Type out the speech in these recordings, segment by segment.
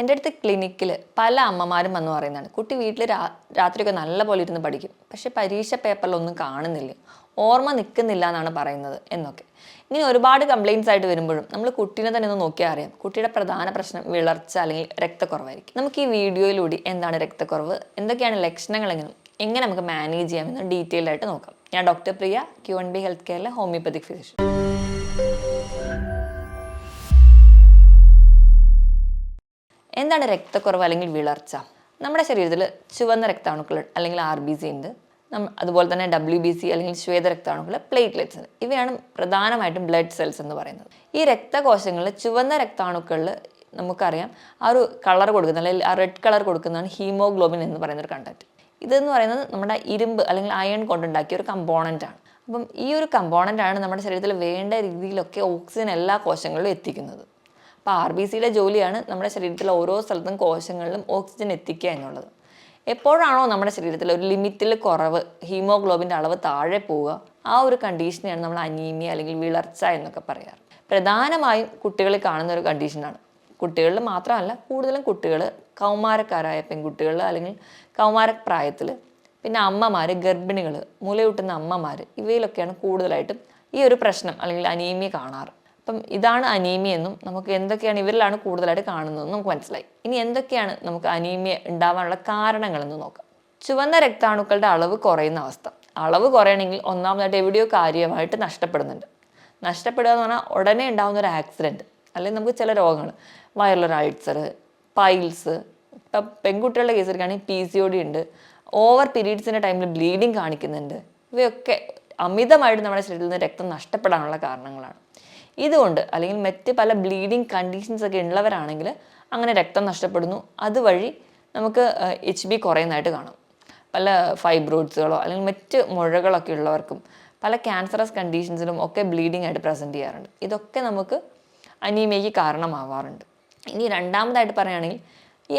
എന്റെ അടുത്ത് ക്ലിനിക്കിൽ പല അമ്മമാരും വന്ന് പറയുന്നതാണ് കുട്ടി വീട്ടിൽ രാ രാത്രിയൊക്കെ നല്ല പോലെ ഇരുന്ന് പഠിക്കും പക്ഷേ പരീക്ഷ പേപ്പറിലൊന്നും കാണുന്നില്ല ഓർമ്മ നിൽക്കുന്നില്ല എന്നാണ് പറയുന്നത് എന്നൊക്കെ. ഇങ്ങനെ ഒരുപാട് കംപ്ലയിൻസ് ആയിട്ട് വരുമ്പോഴും നമ്മൾ കുട്ടീനെ തന്നെ ഒന്ന് നോക്കിയാൽ അറിയാം. കുട്ടിയുടെ പ്രധാന പ്രശ്നം വിളർച്ച അല്ലെങ്കിൽ രക്തക്കുറവായിരിക്കും. നമുക്ക് ഈ വീഡിയോയിലൂടെ എന്താണ് രക്തക്കുറവ് എന്തൊക്കെയാണ് ലക്ഷണങ്ങളെങ്കിലും എങ്ങനെ നമുക്ക് മാനേജ് ചെയ്യാമെന്ന് ഡീറ്റെയിൽ ആയിട്ട് നോക്കാം. ഞാൻ doctor Priya Q N B health കെയറിലെ homoeopathic physician എന്താണ് രക്തക്കുറവ് അല്ലെങ്കിൽ വിളർച്ച? നമ്മുടെ ശരീരത്തിൽ ചുവന്ന രക്താണുക്കൾ അല്ലെങ്കിൽ ആർ ബി സി ഉണ്ട്. അതുപോലെ തന്നെ ഡബ്ല്യു ബി സി അല്ലെങ്കിൽ ശ്വേത രക്താണുക്കൾ പ്ലേറ്റ്ലെറ്റ്സ് ഇവയാണ് പ്രധാനമായിട്ടും ബ്ലഡ് സെൽസ് എന്ന് പറയുന്നത്. ഈ രക്തകോശങ്ങളിൽ ചുവന്ന രക്താണുക്കളിൽ നമുക്കറിയാം ആ ഒരു കളർ കൊടുക്കുന്ന അല്ലെങ്കിൽ ആ റെഡ് കളർ കൊടുക്കുന്നതാണ് ഹീമോഗ്ലോബിൻ എന്ന് പറയുന്ന ഒരു കണ്ടക്റ്റ് ഇതെന്ന് പറയുന്നത് നമ്മുടെ ഇരുമ്പ് അല്ലെങ്കിൽ അയൺ കൊണ്ടുണ്ടാക്കിയ ഒരു കമ്പോണന്റ് ആണ്. അപ്പം ഈ ഒരു കമ്പോണന്റ് ആണ് നമ്മുടെ ശരീരത്തിൽ വേണ്ട രീതിയിലൊക്കെ ഓക്സിജൻ എല്ലാ കോശങ്ങളിലും എത്തിക്കുന്നത്. അപ്പോൾ ആർ ബി സിയുടെ ജോലിയാണ് നമ്മുടെ ശരീരത്തിലെ ഓരോ സ്ഥലത്തും കോശങ്ങളിലും ഓക്സിജൻ എത്തിക്കുക എന്നുള്ളത്. എപ്പോഴാണോ നമ്മുടെ ശരീരത്തിൽ ഒരു ലിമിറ്റിൽ കുറവ് ഹീമോഗ്ലോബിന്റെ അളവ് താഴെ പോവുക ആ ഒരു കണ്ടീഷനെയാണ് നമ്മൾ അനീമിയ അല്ലെങ്കിൽ വിളർച്ച എന്നൊക്കെ പറയാറ്. പ്രധാനമായും കുട്ടികളിൽ കാണുന്ന ഒരു കണ്ടീഷനാണ്. കുട്ടികളിൽ മാത്രമല്ല കൂടുതലും കുട്ടികൾ കൗമാരക്കാരായ പെൺകുട്ടികൾ അല്ലെങ്കിൽ കൗമാര പ്രായത്തിൽ പിന്നെ അമ്മമാർ ഗർഭിണികൾ മുലയൂട്ടുന്ന അമ്മമാർ ഇവയിലൊക്കെയാണ് കൂടുതലായിട്ടും ഈ ഒരു പ്രശ്നം അല്ലെങ്കിൽ അനീമിയ കാണാറ്. അപ്പം ഇതാണ് അനീമിയ എന്നും നമുക്ക് എന്തൊക്കെയാണ് ഇവരിലാണ് കൂടുതലായിട്ട് കാണുന്നതെന്ന് നമുക്ക് മനസ്സിലായി. ഇനി എന്തൊക്കെയാണ് നമുക്ക് അനീമിയ ഉണ്ടാവാനുള്ള കാരണങ്ങൾ എന്ന് നോക്കാം. ചുവന്ന രക്താണുക്കളുടെ അളവ് കുറയുന്ന അവസ്ഥ. അളവ് കുറയണമെങ്കിൽ ഒന്നാമതായിട്ട് എവിടെയോ കാര്യമായിട്ട് നഷ്ടപ്പെടുന്നുണ്ട്. നഷ്ടപ്പെടുക എന്ന് പറഞ്ഞാൽ ഉടനെ ഉണ്ടാകുന്ന ഒരു ആക്സിഡന്റ് അല്ലെങ്കിൽ നമുക്ക് ചില രോഗങ്ങൾ. വയറുലർ അൾസർ പൈൽസ് ഇപ്പം പെൺകുട്ടികളുടെ കേസിലൊക്കെയാണെങ്കിൽ പി സി ഒ ഡി ഉണ്ട്. ഓവർ പീരീഡ്സിന്റെ ടൈമിൽ ബ്ലീഡിങ് കാണിക്കുന്നുണ്ട്. ഇവയൊക്കെ അമിതമായിട്ട് നമ്മുടെ ശരീരത്തിൽ നിന്ന് രക്തം നഷ്ടപ്പെടാനുള്ള കാരണങ്ങളാണ്. ഇതുകൊണ്ട് അല്ലെങ്കിൽ മറ്റ് പല ബ്ലീഡിങ് കണ്ടീഷൻസ് ഒക്കെ ഉള്ളവരാണെങ്കിൽ അങ്ങനെ രക്തം നഷ്ടപ്പെടുന്നു. അതുവഴി നമുക്ക് എച്ച് ബി കുറയുന്നതായിട്ട് കാണാം. പല ഫൈബ്രോയിഡ്സുകളോ അല്ലെങ്കിൽ മറ്റ് മുഴകളൊക്കെ ഉള്ളവർക്കും പല ക്യാൻസറസ് കണ്ടീഷൻസിലും ഒക്കെ ബ്ലീഡിംഗ് ആയിട്ട് പ്രസന്റ് ചെയ്യാറുണ്ട്. ഇതൊക്കെ നമുക്ക് അനീമിയയ്ക്ക് കാരണമാവാറുണ്ട്. ഇനി രണ്ടാമതായിട്ട് പറയുകയാണെങ്കിൽ ഈ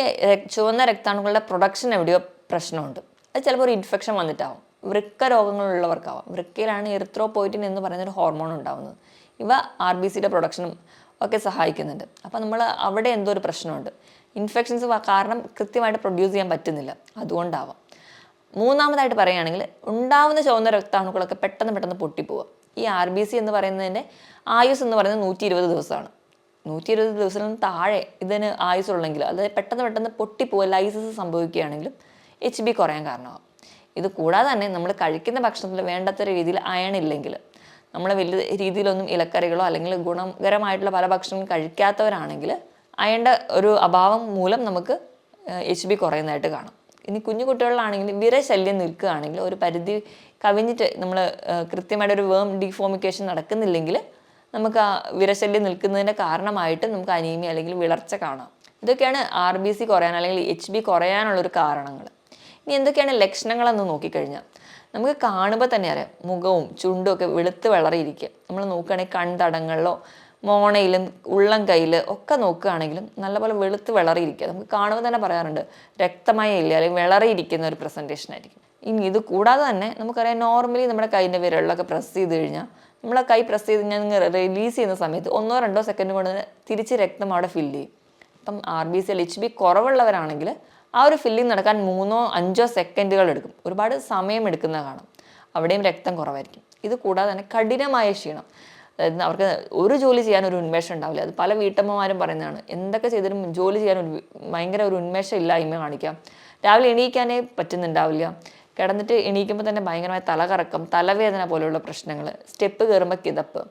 ചുവന്ന രക്താണുക്കളുടെ പ്രൊഡക്ഷൻ എവിടെയോ പ്രശ്നമുണ്ട്. അത് ചിലപ്പോൾ ഒരു ഇൻഫെക്ഷൻ വന്നിട്ടാവും. വൃക്ക രോഗങ്ങളുള്ളവർക്കാവാം. വൃക്കയിലാണ് എറിത്രോപോയിറ്റിൻ എന്ന് പറയുന്ന ഒരു ഹോർമോൺ ഉണ്ടാവുന്നത്. ഇവ ആർ ബി സിയുടെ പ്രൊഡക്ഷനും ഒക്കെ സഹായിക്കുന്നുണ്ട്. അപ്പോൾ നമ്മൾ അവിടെ എന്തോ ഒരു പ്രശ്നമുണ്ട്. ഇൻഫെക്ഷൻസ് കാരണം കൃത്യമായിട്ട് പ്രൊഡ്യൂസ് ചെയ്യാൻ പറ്റുന്നില്ല. അതുകൊണ്ടാവാം. മൂന്നാമതായിട്ട് പറയുകയാണെങ്കിൽ ഉണ്ടാവുന്ന ചുവന്ന രക്താണുക്കളൊക്കെ പെട്ടെന്ന് പെട്ടെന്ന് പൊട്ടിപ്പോവുക ഈ ആർ ബി സി എന്ന് പറയുന്നതിന്റെ ആയുസ് എന്ന് പറയുന്നത് നൂറ്റി ഇരുപത് ദിവസമാണ്. നൂറ്റി ഇരുപത് ദിവസത്തിനും താഴെ ഇതിന് ആയുസുള്ളെങ്കിൽ അതായത് പെട്ടെന്ന് പെട്ടെന്ന് പൊട്ടിപ്പോവുക ലൈസസ് സംഭവിക്കുകയാണെങ്കിലും എച്ച് ബി കുറയാൻ കാരണമാകും ഇത് കൂടാതെ തന്നെ നമ്മൾ കഴിക്കുന്ന ഭക്ഷണത്തിൽ വേണ്ടത്ര രീതിയിൽ അയൺ ഇല്ലെങ്കിൽ നമ്മൾ വലിയ രീതിയിലൊന്നും ഇലക്കറികളോ അല്ലെങ്കിൽ ഗുണകരമായിട്ടുള്ള പല ഭക്ഷണങ്ങളും കഴിക്കാത്തവരാണെങ്കിൽ അയണ്ട ഒരു അഭാവം മൂലം നമുക്ക് എച്ച് ബി കുറയുന്നതായിട്ട് കാണാം. ഇനി കുഞ്ഞു കുട്ടികളിലാണെങ്കിൽ വിരശല്യം നിൽക്കുകയാണെങ്കിൽ ഒരു പരിധി കവിഞ്ഞിട്ട് നമ്മൾ കൃത്യമായിട്ട് ഒരു വേം ഡിഫോമിക്കേഷൻ നടക്കുന്നില്ലെങ്കിൽ നമുക്ക് ആ വിരശല്യം നിൽക്കുന്നതിന്റെ കാരണമായിട്ട് നമുക്ക് അനീമിയ അല്ലെങ്കിൽ വിളർച്ച കാണാം. ഇതൊക്കെയാണ് ആർ ബി സി കുറയാൻ അല്ലെങ്കിൽ എച്ച് ബി കുറയാനുള്ളൊരു കാരണങ്ങൾ. ഇനി എന്തൊക്കെയാണ് ലക്ഷണങ്ങളെന്ന് നോക്കിക്കഴിഞ്ഞാൽ നമുക്ക് കാണുമ്പോൾ തന്നെ അറിയാം. മുഖവും ചുണ്ടും ഒക്കെ വെളുത്ത് വിളറിയിരിക്കുക നമ്മൾ നോക്കുകയാണെങ്കിൽ കൺതടങ്ങളിലോ മോണയിലും ഉള്ളം കയ്യിൽ ഒക്കെ നോക്കുകയാണെങ്കിലും നല്ലപോലെ വെളുത്ത് വിളറിയിരിക്കുക നമുക്ക് കാണുമ്പോൾ തന്നെ പറയാറുണ്ട് രക്തമായ ഇല്ല അല്ലെങ്കിൽ വിളറിയിരിക്കുന്ന ഒരു പ്രസന്റേഷൻ ആയിരിക്കും. ഇനി ഇത് കൂടാതെ തന്നെ നമുക്കറിയാം നോർമലി നമ്മുടെ കൈയിന്റെ വിരലിലൊക്കെ പ്രസ് ചെയ്ത് കഴിഞ്ഞാൽ നമ്മളെ കൈ പ്രസ് ചെയ്ത് കഴിഞ്ഞാൽ റിലീസ് ചെയ്യുന്ന സമയത്ത് ഒന്നോ രണ്ടോ സെക്കൻഡ് കൊണ്ട് തന്നെ തിരിച്ച് രക്തം അവിടെ ഫില്ല് ചെയ്യും. അപ്പം R B C L H B കുറവുള്ളവരാണെങ്കിൽ ആ ഒരു ഫില്ലിംഗ് നടക്കാൻ മൂന്നോ അഞ്ചോ സെക്കൻഡുകൾ എടുക്കും. ഒരുപാട് സമയം എടുക്കുന്ന കാണാം. അവിടെയും രക്തം കുറവായിരിക്കും. ഇത് കൂടാതെ തന്നെ കഠിനമായ ക്ഷീണം. അതായത് അവർക്ക് ഒരു ജോലി ചെയ്യാൻ ഒരു ഉന്മേഷം ഉണ്ടാവില്ല. അത് പല വീട്ടമ്മമാരും പറയുന്നതാണ്. എന്തൊക്കെ ചെയ്തിട്ടും ജോലി ചെയ്യാൻ ഒരു ഭയങ്കര ഒരു ഉന്മേഷം ഇല്ലായ്മ കാണിക്കാം. രാവിലെ എണീക്കാനേ പറ്റുന്നുണ്ടാവില്ല. കിടന്നിട്ട് എണീക്കുമ്പോൾ തന്നെ ഭയങ്കരമായ തലകറക്കം തലവേദന പോലെയുള്ള പ്രശ്നങ്ങൾ സ്റ്റെപ്പ് കയറുമ്പോൾ കിതപ്പ്.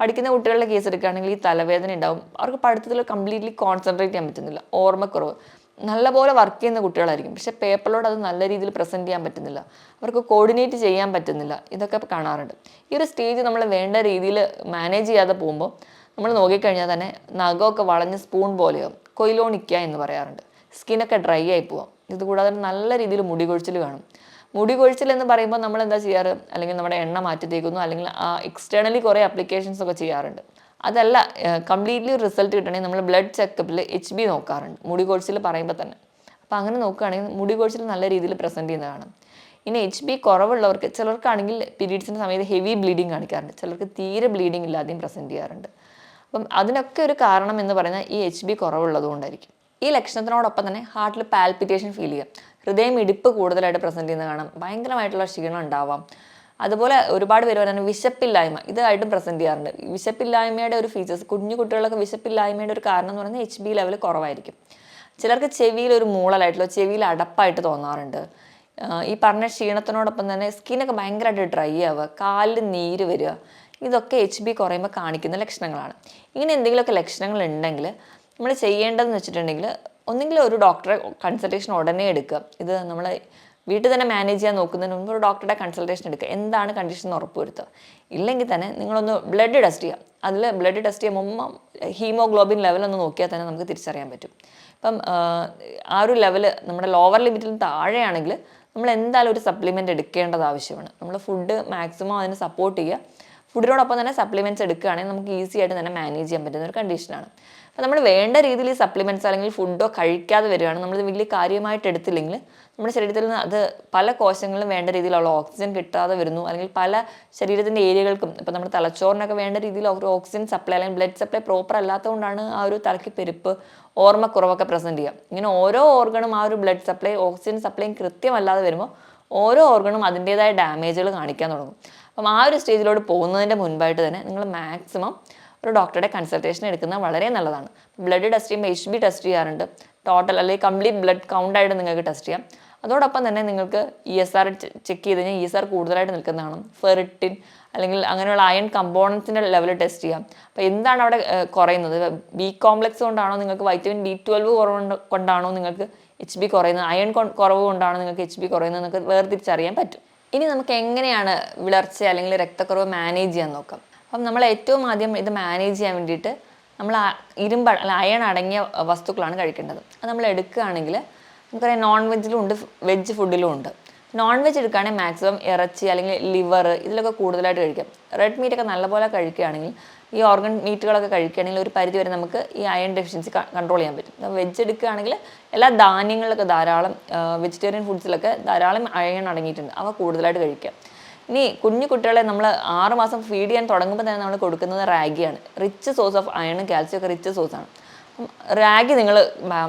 പഠിക്കുന്ന കുട്ടികളുടെ കേസ് എടുക്കുകയാണെങ്കിൽ ഈ തലവേദന ഉണ്ടാവും. അവർക്ക് പഠിത്തത്തിൽ കംപ്ലീറ്റ്ലി കോൺസെൻട്രേറ്റ് ചെയ്യാൻ പറ്റുന്നില്ല. ഓർമ്മക്കുറവ്. നല്ലപോലെ വർക്ക് ചെയ്യുന്ന കുട്ടികളായിരിക്കും. പക്ഷേ പേപ്പറിലോട് അത് നല്ല രീതിയിൽ പ്രസന്റ് ചെയ്യാൻ പറ്റുന്നില്ല. അവർക്ക് കോർഡിനേറ്റ് ചെയ്യാൻ പറ്റുന്നില്ല. ഇതൊക്കെ കാണാറുണ്ട്. ഈ ഒരു സ്റ്റേജ് നമ്മൾ വേണ്ട രീതിയിൽ മാനേജ് ചെയ്യാതെ പോകുമ്പോൾ നമ്മൾ നോക്കിക്കഴിഞ്ഞാൽ തന്നെ നഖമൊക്കെ വളഞ്ഞ് സ്പൂൺ പോലെയോ കൊയിലോണിക്ക എന്ന് പറയാറുണ്ട്. സ്കിന്നൊക്കെ ഡ്രൈ ആയി പോവാം. ഇതുകൂടാതെ നല്ല രീതിയിൽ മുടി കൊഴിച്ചിൽ കാണും. മുടി കൊഴിച്ചിൽ എന്ന് പറയുമ്പോൾ നമ്മൾ എന്താ ചെയ്യാറ്? അല്ലെങ്കിൽ നമ്മുടെ എണ്ണ മാറ്റി തേക്കുന്നു. അല്ലെങ്കിൽ ആ എക്സ്റ്റേണലി കുറേ അപ്ലിക്കേഷൻസ് ഒക്കെ ചെയ്യാറുണ്ട്. അതല്ല കംപ്ലീറ്റ്ലി റിസൾട്ട് കിട്ടണമെങ്കിൽ നമ്മൾ ബ്ലഡ് ചെക്കപ്പിൽ എച്ച് ബി നോക്കാറുണ്ട്. മുടി കൊഴിച്ചിൽ പറയുമ്പോൾ തന്നെ. അപ്പോൾ അങ്ങനെ നോക്കുകയാണെങ്കിൽ മുടി കൊഴിച്ചിൽ നല്ല രീതിയിൽ പ്രസന്റ് ചെയ്യുന്നതാണ്. ഇനി എച്ച് ബി കുറവുള്ളവർക്ക് ചിലർക്കാണെങ്കിൽ പീരീഡ്സിന്റെ സമയത്ത് ഹെവി ബ്ലീഡിങ് കാണിക്കാറുണ്ട്. ചിലർക്ക് തീരെ ബ്ലീഡിങ് ഇല്ലാതെയും പ്രസന്റ് ചെയ്യാറുണ്ട്. അപ്പം അതിനൊക്കെ ഒരു കാരണം എന്ന് പറയുന്നത് ഈ എച്ച് ബി കുറവുള്ളതുകൊണ്ടായിരിക്കും ഈ ലക്ഷണത്തിനോടൊപ്പം തന്നെ ഹാർട്ടിൽ പാൽപിറ്റേഷൻ ഫീൽ ചെയ്യുക ഹൃദയം ഇടിപ്പ് കൂടുതലായിട്ട് പ്രസന്റ് ചെയ്യുന്ന കാണാം. ഭയങ്കരമായിട്ടുള്ള ക്ഷീണം ഉണ്ടാവാം. അതുപോലെ ഒരുപാട് പേര് പറയുന്നത് വിശപ്പില്ലായ്മ. ഇതായിട്ടും പ്രസന്റ് ചെയ്യാറുണ്ട്. വിശപ്പില്ലായ്മയുടെ ഒരു ഫീച്ചേഴ്സ് കുഞ്ഞു കുട്ടികളൊക്കെ വിശപ്പില്ലായ്മയുടെ ഒരു കാരണം എന്ന് പറയുന്നത് എച്ച് ബി ലെവൽ കുറവായിരിക്കും. ചിലർക്ക് ചെവിയിൽ ഒരു മൂളലായിട്ടുള്ള ചെവിയിൽ അടപ്പായിട്ട് തോന്നാറുണ്ട്. ഈ പറഞ്ഞ ക്ഷീണത്തിനോടൊപ്പം തന്നെ സ്കിന്നൊക്കെ ഭയങ്കരമായിട്ട് ഡ്രൈ ആവുക കാലിൽ നീര് വരിക ഇതൊക്കെ എച്ച് ബി കുറയുമ്പോൾ കാണിക്കുന്ന ലക്ഷണങ്ങളാണ്. ഇങ്ങനെ എന്തെങ്കിലുമൊക്കെ ലക്ഷണങ്ങൾ ഉണ്ടെങ്കിൽ നമ്മൾ ചെയ്യേണ്ടതെന്ന് വെച്ചിട്ടുണ്ടെങ്കിൽ ഒന്നെങ്കിൽ ഒരു ഡോക്ടറെ കൺസൾട്ടേഷൻ ഉടനെ എടുക്കുക. ഇത് നമ്മൾ വീട്ടിൽ തന്നെ മാനേജ് ചെയ്യാൻ നോക്കുന്നതിന് മുമ്പ് ഒരു ഡോക്ടറുടെ കൺസൾട്ടേഷൻ എടുക്കുക. എന്താണ് കണ്ടീഷൻ എന്ന് ഉറപ്പുവരുത്തുക? ഇല്ലെങ്കിൽ തന്നെ നിങ്ങളൊന്ന് ബ്ലഡ് ടെസ്റ്റ് ചെയ്യുക അതിൽ ബ്ലഡ് ടെസ്റ്റ് ചെയ്യുമ്പോൾ ഹീമോഗ്ലോബിൻ ലെവൽ ഒന്ന് നോക്കിയാൽ തന്നെ നമുക്ക് തിരിച്ചറിയാൻ പറ്റും. ഇപ്പം ആ ഒരു ലെവൽ നമ്മുടെ ലോവർ ലിമിറ്റിൽ താഴെയാണെങ്കിൽ നമ്മൾ എന്തായാലും ഒരു സപ്ലിമെന്റ് എടുക്കേണ്ടത് ആവശ്യമാണ്. നമ്മൾ ഫുഡ് മാക്സിമം അതിന് സപ്പോർട്ട് ചെയ്യുക. ഫുഡിനോടൊപ്പം തന്നെ സപ്ലിമെന്റ്സ് എടുക്കുകയാണെങ്കിൽ നമുക്ക് ഈസി ആയിട്ട് തന്നെ മാനേജ് ചെയ്യാൻ പറ്റുന്ന ഒരു കണ്ടീഷനാണ് അപ്പോൾ നമ്മൾ വേണ്ട രീതിയിൽ ഈ സപ്ലിമെന്റ്സ് അല്ലെങ്കിൽ ഫുഡോ കഴിക്കാതെ വരികയാണ്. നമ്മൾ വലിയ കാര്യമായിട്ട് എടുത്തില്ലെങ്കിൽ നമ്മുടെ ശരീരത്തിൽ നിന്ന് അത് പല കോശങ്ങളിലും വേണ്ട രീതിയിലുള്ള ഓക്സിജൻ കിട്ടാതെ വരുന്നു. അല്ലെങ്കിൽ പല ശരീരത്തിന്റെ ഏരിയകൾക്കും ഇപ്പോൾ നമ്മുടെ തലച്ചോറിനൊക്കെ വേണ്ട രീതിയിൽ ഒരു ഓക്സിജൻ സപ്ലൈ അല്ലെങ്കിൽ ബ്ലഡ് സപ്ലൈ പ്രോപ്പർ അല്ലാത്തതുകൊണ്ടാണ് ആ ഒരു തലയ്ക്ക് പെരുപ്പ് ഓർമ്മക്കുറവൊക്കെ പ്രസന്റ് ചെയ്യുക. ഇങ്ങനെ ഓരോ ഓർഗണും ആ ഒരു ബ്ലഡ് സപ്ലൈ ഓക്സിജൻ സപ്ലൈയും കൃത്യമല്ലാതെ വരുമ്പോൾ ഓരോ ഓർഗണും അതിന്റേതായ ഡാമേജുകൾ കാണിക്കാൻ തുടങ്ങും. അപ്പം ആ ഒരു സ്റ്റേജിലോട്ട് പോകുന്നതിന്റെ മുൻപായിട്ട് തന്നെ നിങ്ങൾ മാക്സിമം ഒരു ഡോക്ടറുടെ കൺസൾട്ടേഷൻ എടുക്കുന്നത് വളരെ നല്ലതാണ്. ബ്ലഡ് ടെസ്റ്റ് ചെയ്യുമ്പോൾ എച്ച് ബി ടെസ്റ്റ് ചെയ്യാറുണ്ട്. ടോട്ടൽ അല്ലെങ്കിൽ കംപ്ലീറ്റ് ബ്ലഡ് കൗണ്ടായിട്ട് നിങ്ങൾക്ക് ടെസ്റ്റ് ചെയ്യാം. അതോടൊപ്പം തന്നെ നിങ്ങൾക്ക് ഇ എസ് ആർ ചെക്ക് ചെയ്ത് കഴിഞ്ഞാൽ ഇ എസ് ആർ കൂടുതലായിട്ട് നിൽക്കുന്നതാണ് ഫെറിറ്റിൻ അല്ലെങ്കിൽ അങ്ങനെയുള്ള അയൺ കമ്പോണൻസിന്റെ ലെവൽ ടെസ്റ്റ് ചെയ്യാം. അപ്പോൾ എന്താണ് അവിടെ കുറയുന്നത്? ബി കോംപ്ലക്സ് കൊണ്ടാണോ നിങ്ങൾക്ക് വൈറ്റമിൻ ബി ട്വൽവ് കുറവ് കൊണ്ടാണോ നിങ്ങൾക്ക് എച്ച് ബി കുറയുന്നത്? അയൺ കുറവ് കൊണ്ടാണോ നിങ്ങൾക്ക് എച്ച് ബി കുറയുന്നത്? നിങ്ങൾക്ക് വേർതിരിച്ചറിയാൻ പറ്റും. ഇനി നമുക്ക് എങ്ങനെയാണ് വിളർച്ച അല്ലെങ്കിൽ രക്തക്കുറവ് മാനേജ് ചെയ്യാൻ നോക്കാം. അപ്പം നമ്മൾ ഏറ്റവും ആദ്യം ഇത് മാനേജ് ചെയ്യാൻ വേണ്ടിയിട്ട് നമ്മൾ ഇരുമ്പ് അയൺ അടങ്ങിയ വസ്തുക്കളാണ് കഴിക്കേണ്ടത്. അത് നമ്മൾ എടുക്കുകയാണെങ്കിൽ നമുക്കറിയാം നോൺ വെജിലും ഉണ്ട് വെജ് ഫുഡിലും ഉണ്ട്. നോൺ വെജ് എടുക്കുകയാണെങ്കിൽ മാക്സിമം ഇറച്ചി അല്ലെങ്കിൽ ലിവർ ഇതിലൊക്കെ കൂടുതലായിട്ട് കഴിക്കാം. റെഡ് മീറ്റ് ഒക്കെ നല്ലപോലെ കഴിക്കുകയാണെങ്കിൽ ഈ ഓർഗൻ മീറ്റുകളൊക്കെ കഴിക്കുകയാണെങ്കിൽ ഒരു പരിധി വരെ നമുക്ക് ഈ അയൺ ഡെഫിഷ്യൻസി കൺട്രോൾ ചെയ്യാൻ പറ്റും. വെജ് എടുക്കുകയാണെങ്കിൽ എല്ലാ ധാന്യങ്ങളിലൊക്കെ ധാരാളം വെജിറ്റേറിയൻ ഫുഡ്സിലൊക്കെ ധാരാളം അയൺ അടങ്ങിയിട്ടുണ്ട്. അവ കൂടുതലായിട്ട് കഴിക്കുക ഇനി കുഞ്ഞു കുട്ടികളെ നമ്മൾ ആറ് മാസം ഫീഡ് ചെയ്യാൻ തുടങ്ങുമ്പോൾ തന്നെ നമ്മൾ കൊടുക്കുന്നത് റാഗിയാണ്. റിച്ച് സോഴ്സ് ഓഫ് അയണും കാൽസ്യം ഒക്കെ റിച്ച് സോഴ്സാണ് റാഗി നിങ്ങൾ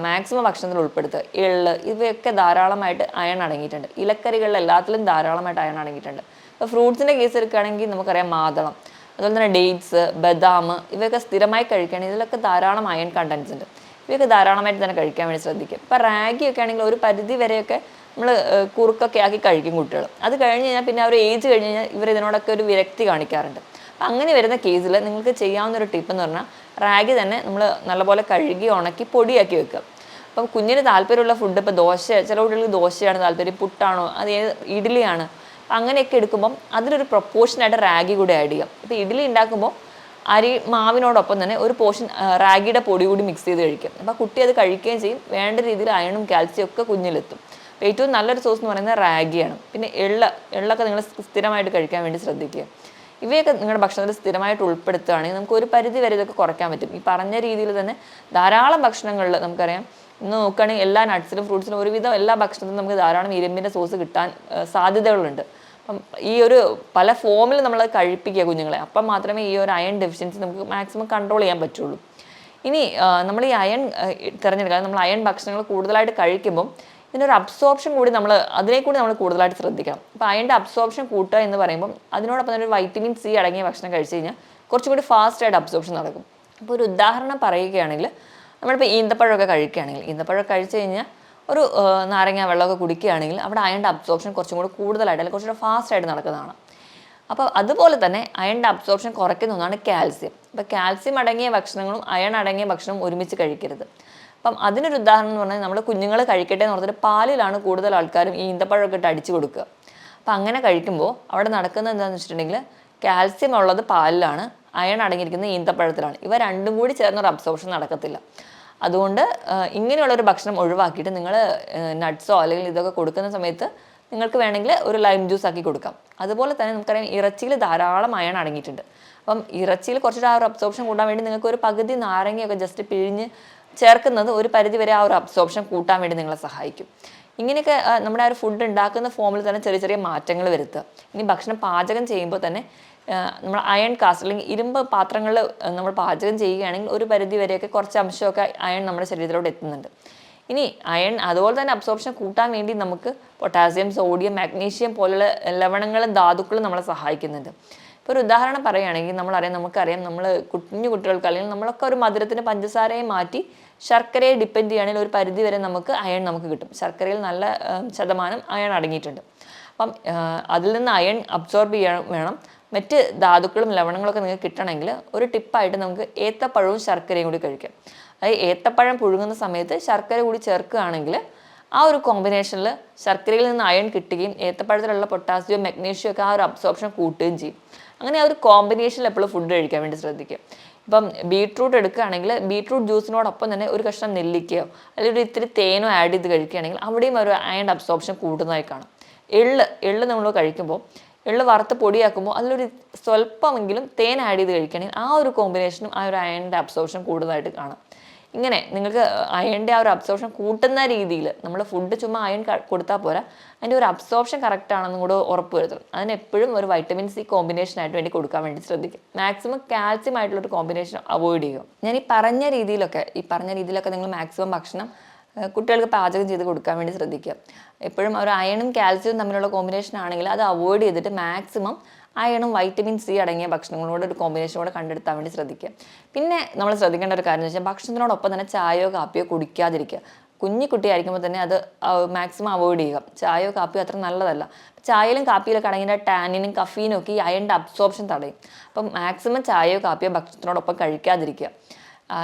മാക്സിമം ഭക്ഷണത്തിൽ ഉൾപ്പെടുത്തുക. എള്ള് ഇവയൊക്കെ ധാരാളമായിട്ട് അയൺ അടങ്ങിയിട്ടുണ്ട്. ഇലക്കറികളിൽ എല്ലാത്തിലും ധാരാളമായിട്ട് അയൺ അടങ്ങിയിട്ടുണ്ട്. ഇപ്പോൾ ഫ്രൂട്ട്സിന്റെ കേസ് എടുക്കുകയാണെങ്കിൽ നമുക്കറിയാം മാതളം അതുപോലെ തന്നെ ഡേറ്റ്സ് ബദാം ഇവയൊക്കെ സ്ഥിരമായി കഴിക്കുകയാണെങ്കിൽ ഇതിലൊക്കെ ധാരാളം അയൺ കണ്ടൻസ് ഉണ്ട്. ഇവയൊക്കെ ധാരാളമായിട്ട് തന്നെ കഴിക്കാൻ വേണ്ടി ശ്രദ്ധിക്കുക. ഇപ്പോൾ ഒക്കെ ആണെങ്കിൽ ഒരു പരിധി വരെയൊക്കെ നമ്മൾ കുറുക്കൊക്കെ ആക്കി കഴിക്കും കുട്ടികൾ അത് കഴിഞ്ഞ് കഴിഞ്ഞാൽ പിന്നെ അവർ ഏജ് കഴിഞ്ഞ് കഴിഞ്ഞാൽ ഇവർ ഇതിനോടൊക്കെ ഒരു വിരക്തി കാണിക്കാറുണ്ട്. അപ്പം അങ്ങനെ വരുന്ന കേസിൽ നിങ്ങൾക്ക് ചെയ്യാവുന്ന ഒരു ടിപ്പ് എന്ന് പറഞ്ഞാൽ റാഗി തന്നെ നമ്മൾ നല്ലപോലെ കഴുകി ഉണക്കി പൊടിയാക്കി വെക്കുക. അപ്പം കുഞ്ഞിന് താല്പര്യമുള്ള ഫുഡ് ഇപ്പോൾ ദോശ ചില കുട്ടികൾക്ക് ദോശയാണ് താല്പര്യം പുട്ടാണോ അത് ഇഡ്ഡലിയാണ് അങ്ങനെയൊക്കെ എടുക്കുമ്പം അതിലൊരു പ്രൊപ്പോർഷനായിട്ട് റാഗി കൂടി ആഡ് ചെയ്യാം. ഇപ്പോൾ ഇഡ്ഡലി ഉണ്ടാക്കുമ്പോൾ അരി മാവിനോടൊപ്പം തന്നെ ഒരു പോർഷൻ റാഗിയുടെ പൊടി കൂടി മിക്സ് ചെയ്ത് കഴിക്കും. അപ്പോൾ കുട്ടി അത് കഴിക്കുകയും ചെയ്യും വേണ്ട രീതിയിൽ അയണും കാൽസ്യം ഒക്കെ കുഞ്ഞിലെത്തും. അപ്പോൾ ഏറ്റവും നല്ലൊരു സോസ് എന്ന് പറയുന്നത് റാഗിയാണ്. പിന്നെ എള്ള എള്ളൊക്കെ നിങ്ങൾ സ്ഥിരമായിട്ട് കഴിക്കാൻ വേണ്ടി ശ്രദ്ധിക്കുക. ഇവയൊക്കെ നിങ്ങളുടെ ഭക്ഷണത്തിൽ സ്ഥിരമായിട്ട് ഉൾപ്പെടുത്തുകയാണെങ്കിൽ നമുക്ക് ഒരു പരിധി വരെ ഇതൊക്കെ കുറയ്ക്കാൻ പറ്റും. ഈ പറഞ്ഞ രീതിയിൽ തന്നെ ധാരാളം ഭക്ഷണങ്ങളിൽ നമുക്കറിയാം. ഇന്ന് നോക്കുകയാണെങ്കിൽ എല്ലാ നട്ട്സിലും ഫ്രൂട്ട്സിലും ഒരുവിധം എല്ലാ ഭക്ഷണത്തിലും നമുക്ക് ധാരാളം ഇരുമ്പിന്റെ സോസ് കിട്ടാൻ സാധ്യതകളുണ്ട്. അപ്പം ഈ ഒരു പല ഫോമിൽ നമ്മൾ കഴിപ്പിക്കുക കുഞ്ഞുങ്ങളെ. അപ്പം മാത്രമേ ഈ ഒരു അയൺ ഡെഫിഷ്യൻസി നമുക്ക് മാക്സിമം കൺട്രോൾ ചെയ്യാൻ പറ്റുള്ളൂ. ഇനി നമ്മൾ ഈ അയൺ തിരഞ്ഞെടുക്കുക. നമ്മൾ അയൺ ഭക്ഷണങ്ങൾ കൂടുതലായിട്ട് കഴിക്കുമ്പം ഇതിനൊരു അബ്സോർപ്ഷൻ കൂടി നമ്മൾ അതിനെ കൂടി നമ്മൾ കൂടുതലായിട്ട് ശ്രദ്ധിക്കണം. അപ്പോൾ അയണിന്റെ അബ്സോർപ്ഷൻ കൂട്ടുക എന്ന് പറയുമ്പം അതിനോടൊപ്പം തന്നെ ഒരു വൈറ്റമിൻ സി അടങ്ങിയ ഭക്ഷണം കഴിച്ചു കഴിഞ്ഞാൽ കുറച്ചും കൂടി ഫാസ്റ്റായിട്ട് അബ്സോർപ്ഷൻ നടക്കും. അപ്പോൾ ഒരു ഉദാഹരണം പറയുകയാണെങ്കിൽ നമ്മളിപ്പോൾ ഈന്തപ്പഴമൊക്കെ കഴിക്കുകയാണെങ്കിൽ ഈന്തപ്പഴം കഴിച്ചു കഴിഞ്ഞാൽ ഒരു നാരങ്ങ വെള്ളമൊക്കെ കുടിക്കുകയാണെങ്കിൽ അവിടെ അയണിന്റെ അബ്സോർപ്ഷൻ കുറച്ചും കൂടി കൂടുതലായിട്ട് അല്ലെങ്കിൽ കുറച്ചുകൂടി ഫാസ്റ്റ് ആയിട്ട് നടക്കുന്നതാണ്. അപ്പോൾ അതുപോലെ തന്നെ അയണിന്റെ അബ്സോർപ്ഷൻ കുറയ്ക്കുന്ന ഒന്നാണ് കാൽസ്യം അപ്പോൾ കാൽസ്യം അടങ്ങിയ ഭക്ഷണങ്ങളും അയൺ അടങ്ങിയ ഭക്ഷണവും ഒരുമിച്ച് കഴിക്കരുത്. അപ്പം അതിനൊരു ഉദാഹരണം എന്ന് പറഞ്ഞാൽ നമ്മൾ കുഞ്ഞുങ്ങൾ കഴിക്കട്ടെ എന്ന് പറഞ്ഞിട്ട് പാലിലാണ് കൂടുതൽ ആൾക്കാരും ഈ ഈന്തപ്പഴമൊക്കെ ഇട്ട് അടിച്ചു കൊടുക്കുക. അപ്പം അങ്ങനെ കഴിക്കുമ്പോൾ അവിടെ നടക്കുന്നത് എന്താണെന്ന് വെച്ചിട്ടുണ്ടെങ്കിൽ കാൽസ്യം ഉള്ളത് പാലിലാണ് അയൺ അടങ്ങിയിരിക്കുന്നത് ഈന്തപ്പഴത്തിലാണ്. ഇവ രണ്ടും കൂടി ചേർന്നൊരു അബ്സോർപ്ഷൻ നടക്കത്തില്ല. അതുകൊണ്ട് ഇങ്ങനെയുള്ളൊരു ഭക്ഷണം ഒഴിവാക്കിയിട്ട് നിങ്ങൾ നട്ട്സോ അല്ലെങ്കിൽ ഇതൊക്കെ കൊടുക്കുന്ന സമയത്ത് നിങ്ങൾക്ക് വേണമെങ്കിൽ ഒരു ലൈം ജ്യൂസ് ആക്കി കൊടുക്കാം. അതുപോലെ തന്നെ നമുക്കറിയാം ഇറച്ചിയിൽ ധാരാളം അയൺ അടങ്ങിയിട്ടുണ്ട്. അപ്പം ഇറച്ചിയിൽ കുറച്ചുകൂടെ ആ ഒരു അബ്സോർപ്ഷൻ കൂടാൻ വേണ്ടി നിങ്ങൾക്ക് ഒരു പകുതി നാരങ്ങയൊക്കെ ജസ്റ്റ് പിഴിഞ്ഞ് ചേർക്കുന്നത് ഒരു പരിധിവരെ ആ ഒരു അബ്സോർപ്ഷൻ കൂട്ടാൻ വേണ്ടി നിങ്ങളെ സഹായിക്കും. ഇങ്ങനെയൊക്കെ നമ്മുടെ ആ ഒരു ഫുഡ് ഉണ്ടാക്കുന്ന ഫോമിൽ തന്നെ ചെറിയ ചെറിയ മാറ്റങ്ങൾ വരുത്തുക. ഇനി ഭക്ഷണം പാചകം ചെയ്യുമ്പോൾ തന്നെ നമ്മൾ അയൺ കാസ്റ്റ് അല്ലെങ്കിൽ ഇരുമ്പ് പാത്രങ്ങളിൽ നമ്മൾ പാചകം ചെയ്യുകയാണെങ്കിൽ ഒരു പരിധി വരെയൊക്കെ കുറച്ച് അംശമൊക്കെ അയൺ നമ്മുടെ ശരീരത്തിലോട്ട് എത്തുന്നുണ്ട്. ഇനി അയൺ അതുപോലെ തന്നെ അബ്സോർപ്ഷൻ കൂട്ടാൻ വേണ്ടി നമുക്ക് പൊട്ടാസ്യം സോഡിയം മാഗ്നീഷ്യം പോലുള്ള ലവണങ്ങളും ധാതുക്കളും നമ്മളെ സഹായിക്കുന്നുണ്ട്. ഇപ്പോൾ ഒരു ഉദാഹരണം പറയുകയാണെങ്കിൽ നമ്മളറിയാം നമുക്കറിയാം നമ്മൾ കുഞ്ഞു കുട്ടികൾക്ക് അല്ലെങ്കിൽ നമ്മളൊക്കെ ഒരു മധുരത്തിന് പഞ്ചസാരയെ മാറ്റി ശർക്കരയെ ഡിപ്പെൻഡ് ചെയ്യുകയാണെങ്കിൽ ഒരു പരിധി വരെ നമുക്ക് അയൺ നമുക്ക് കിട്ടും. ശർക്കരയിൽ നല്ല ശതമാനം അയൺ അടങ്ങിയിട്ടുണ്ട്. അപ്പം അതിൽ നിന്ന് അയൺ അബ്സോർബ് ചെയ്യാൻ വേണം. മറ്റ് ധാതുക്കളും ലവണങ്ങളൊക്കെ നിങ്ങൾക്ക് കിട്ടണമെങ്കിൽ ഒരു ടിപ്പായിട്ട് നമുക്ക് ഏത്തപ്പഴവും ശർക്കരയും കൂടി കഴിക്കാം. അതായത് ഏത്തപ്പഴം പുഴുങ്ങുന്ന സമയത്ത് ശർക്കര കൂടി ചേർക്കുകയാണെങ്കിൽ ആ ഒരു കോമ്പിനേഷനിൽ ശർക്കരയിൽ നിന്ന് അയൺ കിട്ടുകയും ഏത്തപ്പഴത്തിലുള്ള പൊട്ടാസ്യം മഗ്നീഷ്യം ഒക്കെ ആ ഒരു അബ്സോർപ്ഷൻ കൂട്ടുകയും ചെയ്യും. അങ്ങനെ ആ ഒരു കോമ്പിനേഷനിൽ എപ്പോഴും ഫുഡ് കഴിക്കാൻ വേണ്ടി ശ്രദ്ധിക്കുക ഇപ്പം ബീട്രൂട്ട് എടുക്കുകയാണെങ്കിൽ ബീട്രൂട്ട് ജ്യൂസിനോടൊപ്പം തന്നെ ഒരു കഷ്ണം നെല്ലിക്കയോ അല്ലെങ്കിൽ ഒരു ഇത്തിരി തേനോ ആഡ് ചെയ്ത് കഴിക്കുകയാണെങ്കിൽ അവിടെയും ഒരു അയൺ അബ്സോർപ്ഷൻ കൂടുന്നതായി കാണും. എള്ള് എള്ള് നമ്മൾ കഴിക്കുമ്പോൾ എള്ള് വറുത്ത് പൊടിയാക്കുമ്പോൾ അതിലൊരു സ്വല്പമെങ്കിലും തേൻ ആഡ് ചെയ്ത് കഴിക്കുകയാണെങ്കിൽ ആ ഒരു കോമ്പിനേഷനും ആ ഒരു അയണിന്റെ അബ്സോർപ്ഷൻ കൂടുതലായിട്ട് കാണാം. ഇങ്ങനെ നിങ്ങൾക്ക് അയണിന്റെ ആ ഒരു അബ്സോർപ്ഷൻ കൂട്ടുന്ന രീതിയിൽ നമ്മൾ ഫുഡ് ചുമ്മാ അയൺ കൊടുത്താൽ പോരാ. അതിന്റെ ഒരു അബ്സോർപ്ഷൻ കറക്റ്റ് ആണെന്നും കൂടെ ഉറപ്പ് വരുത്തണം. അതിന് എപ്പോഴും ഒരു വൈറ്റമിൻ സി കോമ്പിനേഷൻ ആയിട്ട് വേണ്ടി കൊടുക്കാൻ വേണ്ടി ശ്രദ്ധിക്കും മാക്സിമം കാൽസ്യം ആയിട്ടുള്ള ഒരു കോമ്പിനേഷൻ അവോയ്ഡ് ചെയ്യുക. ഞാൻ ഈ പറഞ്ഞ രീതിയിലൊക്കെ ഈ പറഞ്ഞ രീതിയിലൊക്കെ നിങ്ങൾ മാക്സിമം ഭക്ഷണം കുട്ടികൾക്ക് പാചകം ചെയ്ത് കൊടുക്കാൻ വേണ്ടി ശ്രദ്ധിക്കുക. എപ്പോഴും ഒരു അയണും കാൽസ്യവും തമ്മിലുള്ള കോമ്പിനേഷൻ ആണെങ്കിൽ അത് അവോയ്ഡ് ചെയ്തിട്ട് മാക്സിമം അയണും വൈറ്റമിൻ സി അടങ്ങിയ ഭക്ഷണങ്ങളോട് ഒരു കോമ്പിനേഷൻ കൂടെ കണ്ടെടുത്താൻ വേണ്ടി ശ്രദ്ധിക്കുക. പിന്നെ നമ്മൾ ശ്രദ്ധിക്കേണ്ട ഒരു കാര്യം എന്ന് വെച്ചാൽ ഭക്ഷണത്തിനോടൊപ്പം തന്നെ ചായയോ കാപ്പിയോ കുടിക്കാതിരിക്കുക. കുഞ്ഞു കുട്ടിയായിരിക്കുമ്പോൾ തന്നെ അത് മാക്സിമം അവോയ്ഡ് ചെയ്യുക. ചായയോ കാപ്പിയോ അത്ര നല്ലതല്ല. ചായയിലും കാപ്പിയിലൊക്കെ അടങ്ങിയ ടാനിനും കഫീനും ഒക്കെ ഈ അയണിന്റെ അബ്സോർപ്ഷൻ തടയും. അപ്പം മാക്സിമം ചായയോ കാപ്പിയോ ഭക്ഷണത്തിനോടൊപ്പം കഴിക്കാതിരിക്കുക.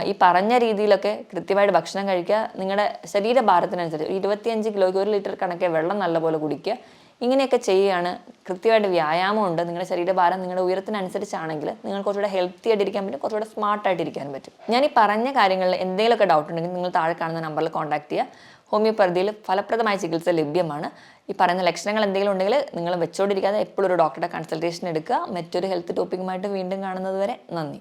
ഈ പറഞ്ഞ രീതിയിലൊക്കെ കൃത്യമായിട്ട് ഭക്ഷണം കഴിക്കുക. നിങ്ങളുടെ ശരീരഭാരത്തിനനുസരിച്ച് ഇരുപത്തിയഞ്ച് കിലോയ്ക്ക് ഒരു ലിറ്റർ കണക്കെ വെള്ളം നല്ലപോലെ കുടിക്കുക. ഇങ്ങനെയൊക്കെ ചെയ്യുകയാണ്. കൃത്യമായിട്ട് വ്യായാമം ഉണ്ട് നിങ്ങളുടെ ശരീരഭാരം നിങ്ങളുടെ ഉയരത്തിനനുസരിച്ചാണെങ്കിൽ നിങ്ങൾ കുറച്ചുകൂടെ ഹെൽത്തി ആയിട്ടിരിക്കാൻ പറ്റും കുറച്ചുകൂടെ സ്മാർട്ടായിട്ട് ഇരിക്കാൻ പറ്റും. ഞാൻ ഈ പറഞ്ഞ കാര്യങ്ങളിൽ എന്തെങ്കിലുമൊക്കെ ഡൗട്ട് ഉണ്ടെങ്കിൽ നിങ്ങൾ താഴെ കാണുന്ന നമ്പറിൽ കോൺടാക്ട് ചെയ്യുക. ഹോമിയോപ്പതിയിൽ ഫലപ്രദമായ ചികിത്സ ലഭ്യമാണ്. ഈ പറയുന്ന ലക്ഷണങ്ങൾ എന്തെങ്കിലും ഉണ്ടെങ്കിൽ നിങ്ങൾ വെച്ചോണ്ടിരിക്കാതെ എപ്പോഴും ഒരു ഡോക്ടറുടെ കൺസൾട്ടേഷൻ എടുക്കുക. മറ്റൊരു ഹെൽത്ത് ടോപ്പിക്കുമായിട്ട് വീണ്ടും കാണുന്നത് വരെ നന്ദി.